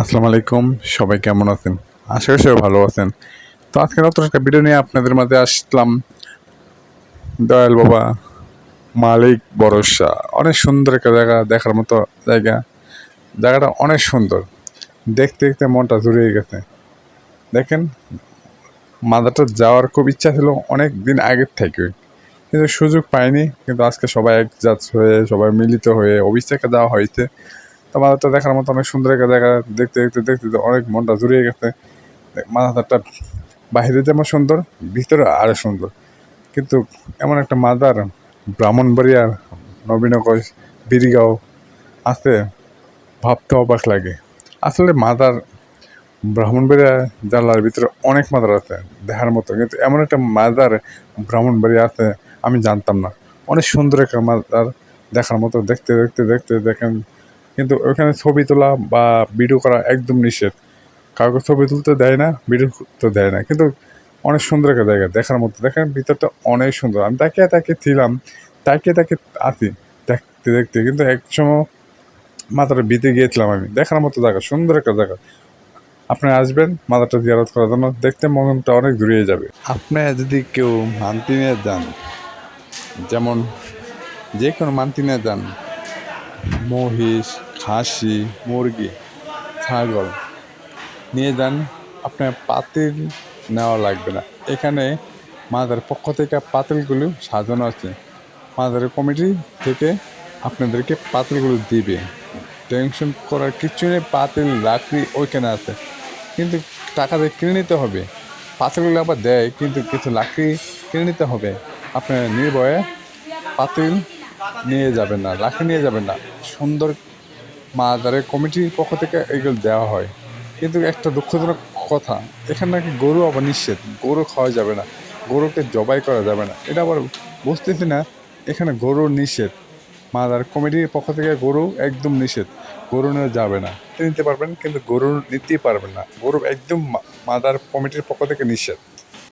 আসসালামু আলাইকুম, সবাই কেমন আছেন? আশা করি সবাই ভালো আছেন। তো আজকে নতুন একটা ভিডিও নিয়ে আপনাদের মাঝে আসলাম। দয়াল বাবা, মালিক ভরসা, অনেক সুন্দর একটা জায়গা দেখার মতো জায়গা। জায়গাটা অনেক সুন্দর। দেখতে দেখতে মনটা জুড়িয়ে গেছে। দেখেন মাদারটা যাওয়ার খুব ইচ্ছা ছিল অনেক দিন আগের থেকে। কিন্তু সুযোগ পাইনি। কিন্তু আজকে সবাই একজাত হয়ে, সবাই মিলিত হয়ে থেকে যাওয়া হয়েছে। তো মাদারটা দেখার মতো অনেক সুন্দর একটা জায়গা, দেখতে দেখতে দেখতে অনেক মনটা জুড়িয়ে গেছে। মাদারটা বাইরে যেমন সুন্দর, ভিতরে আরও সুন্দর। কিন্তু এমন একটা মাদার, ব্রাহ্মণবাড়িয়ার নবীনগর, বিরিগাঁও আছে, ভাবতে অবাক লাগে। আসলে মাদার ব্রাহ্মণবাড়িয়া জেলার ভিতরে অনেক মাদার আছে, দেখার মতো। কিন্তু এমন একটা মাদার ব্রাহ্মণবাড়িয়া আছে, আমি জানতাম না। অনেক সুন্দর একটা মাদার দেখার মতো, দেখতে দেখতে দেখতে দেখেন কিন্তু ওখানে ছবি তোলা বা ভিডিও করা একদম নিষেধ। কাউকে ছবি তুলতে দেয় না ভিডিও করতে দেয় না। কিন্তু অনেক সুন্দর একটা জায়গা, দেখার মতো। দেখেন, ভিতরটা অনেক সুন্দর। আমি তাকিয়ে তাকিয়ে ছিলাম, তাকিয়ে তাকিয়ে আছি, দেখতে দেখতে। কিন্তু এক সময় মাথাটা বিতে গিয়েছিলাম আমি। দেখার মতো জায়গা, সুন্দর একটা জায়গা। আপনি আসবেন, মাথাটা জিয়ারত করার জন্য দেখতে মনটা অনেক দূরিয়ে যাবে। আপনি যদি কেউ মান্তি নিয়ে যান, যেমন যে কোনো মান্তি নিয়ে যান মহিষ, খাসি, মুরগি, ছাগল। নিয়ে যান, আপনার পাতিল নেওয়া লাগবে না। এখানে মাদার পক্ষ থেকে পাতিলগুলো সাজানো আছে। মাদার কমিটি থেকে আপনাদেরকে পাতিলগুলো দিবে। টেনশন করার কিছু নেই, পাতিল লাকড়ি ওইখানে আছে। কিন্তু টাকা দিয়ে কিনে নিতে হবে। পাতিলগুলো আবার দেয়, কিন্তু কিছু লাকড়ি কিনে নিতে হবে। আপনার নির্ভয়ে পাতিল নিয়ে যাবেন না লাকড়ি নিয়ে যাবেন না। সুন্দর মাদারের কমিটির পক্ষ থেকে এগুলো দেওয়া হয়। কিন্তু একটা দুঃখজনক কথা, এখানে নাকি গরু আবার নিষেধ। গরু খাওয়া যাবে না, গরুকে জবাই করা যাবে না। এটা আবার বুঝতেছি না এখানে গরু নিষেধ। মাদার কমিটির পক্ষ থেকে গরু একদম নিষেধ। গরু নিয়ে যাবে না। নিতে পারবেন, কিন্তু গরু নিতেই পারবেন না। গরু একদম মাদার কমিটির পক্ষ থেকে নিষেধ।